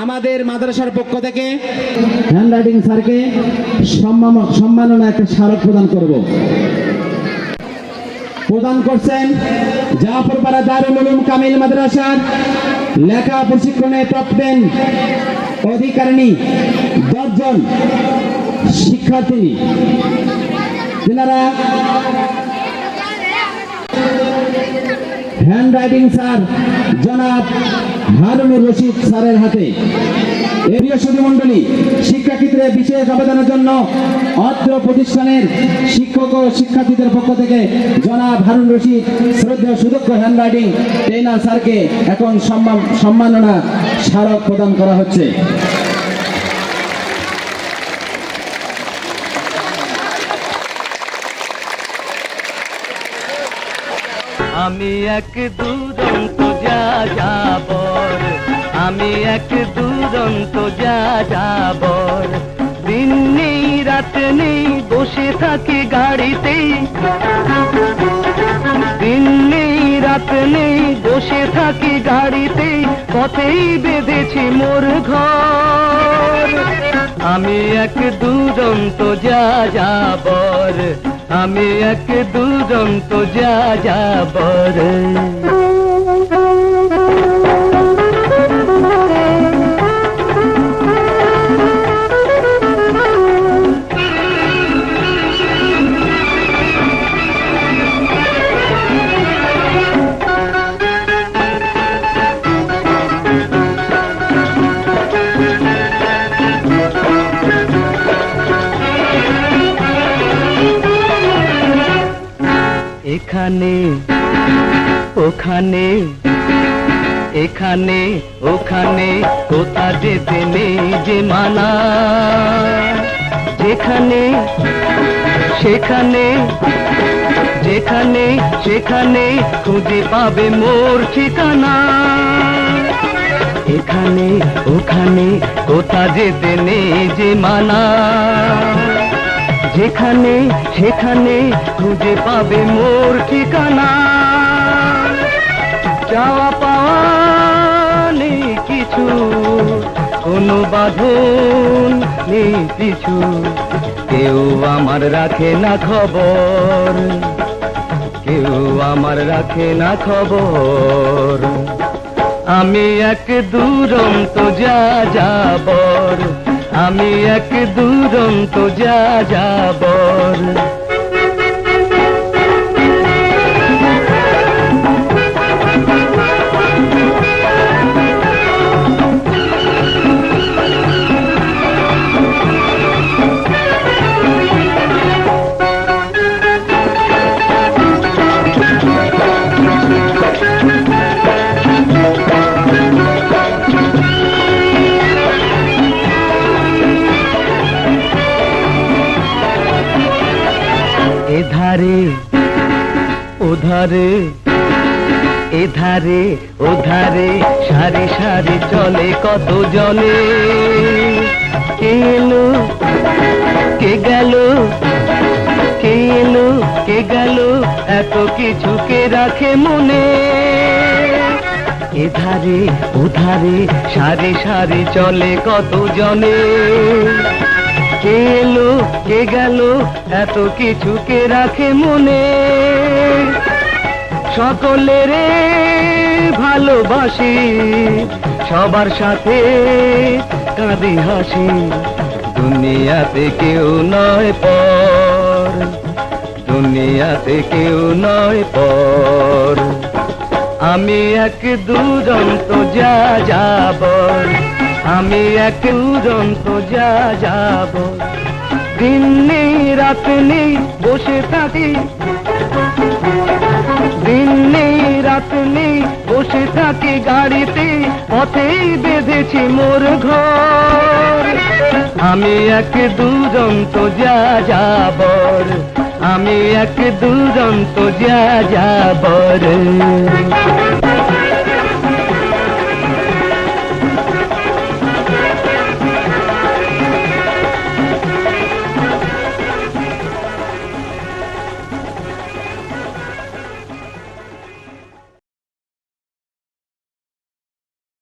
আমাদের মাদ্রাসার পক্ষ থেকে হ্যান্ডরাইটিং স্যারকে সম্মান- সম্মাননা একটা স্মারক প্রদান করব। প্রদান করছেন জাফরপাড়া দারুল উলুম কামিল মাদ্রাসার লেখা প্রশিক্ষণে প্রাপ্তেন অধিকারিণী দশজন শিক্ষার্থী। যেনারা হ্যান্ড রাইটিং স্যার জনাব হারুনুর রশিদ স্যারের হাতে। এ প্রিয় সুধী মণ্ডলী শিক্ষাক্ষেত্রে বিশেষ অবদানের জন্য অত্র প্রতিষ্ঠানের শিক্ষক ও শিক্ষার্থীদের পক্ষ থেকে জনাব হারুন রশিদ শ্রদ্ধেয় সুদক্ষ হ্যান্ড রাইটিং ট্রেনার স্যারকে এখন সম্মান সম্মাননা স্মারক প্রদান করা হচ্ছে। আমি এক দুরন্ত যা যাবর আমি এক দুরন্ত যা যাবর দিন নেই, রাত নেই, বসে থাকি গাড়িতে। দিন নেই, রাত নেই, বসে থাকি গাড়িতে, পথেই বেঁধেছি মোর ঘর। আমি এক দুরন্ত যা যাবর আমি এক দুরন্ত যা যাবর এখানে, ওখানে এখানে, ওখানে, কোথা যেতে নেই যে মানা। যেখানে, সেখানে যেখানে, সেখানে খুঁজে পাবে মোর ঠিকানা। এখানে, ওখানে, কোথা যেতে নেই যে মানা। যেখানে, সেখানে খুঁজে পাবে মোর ঠিকানা। চাওয়া পাওয়া নেই কিছু, কোনো বাঁধন নেই কিছু কেউ আমার রাখে না খবর, কেউ আমার রাখে না খবর। আমি এক দুরন্ত যা যাবর আমি এক দুরন্ত যা যাবর এধারে ওধারে এধারে ওধারে সারি সারি চলে কত জলে। কে এলো, কে গেল, কে এলো, কে গেল, এত কিছু কে রাখে মনে। এধারে ওধারে সারি সারি চলে কত জনে। কে এলো কে গেল, এত কিছু কে রাখে মনে? সকলের ভালোবাসি, সবার সাথে কাঁদি হাসি। দুনিয়াতে কেউ নয় পর, দুনিয়াতে কেউ নয় পর। আমি এক দুরন্ত যা যাবর আমি এক দুরন্ত যা যাব। দিন নেই রাত নেই বসে থাকি। দিন নেই রাত নেই বসে থাকি গাড়িতে, পথেই বেঁধেছি মোর ঘর। আমি এক দুরন্ত যা যাবর। আমি এক দুরন্ত যা যাবর।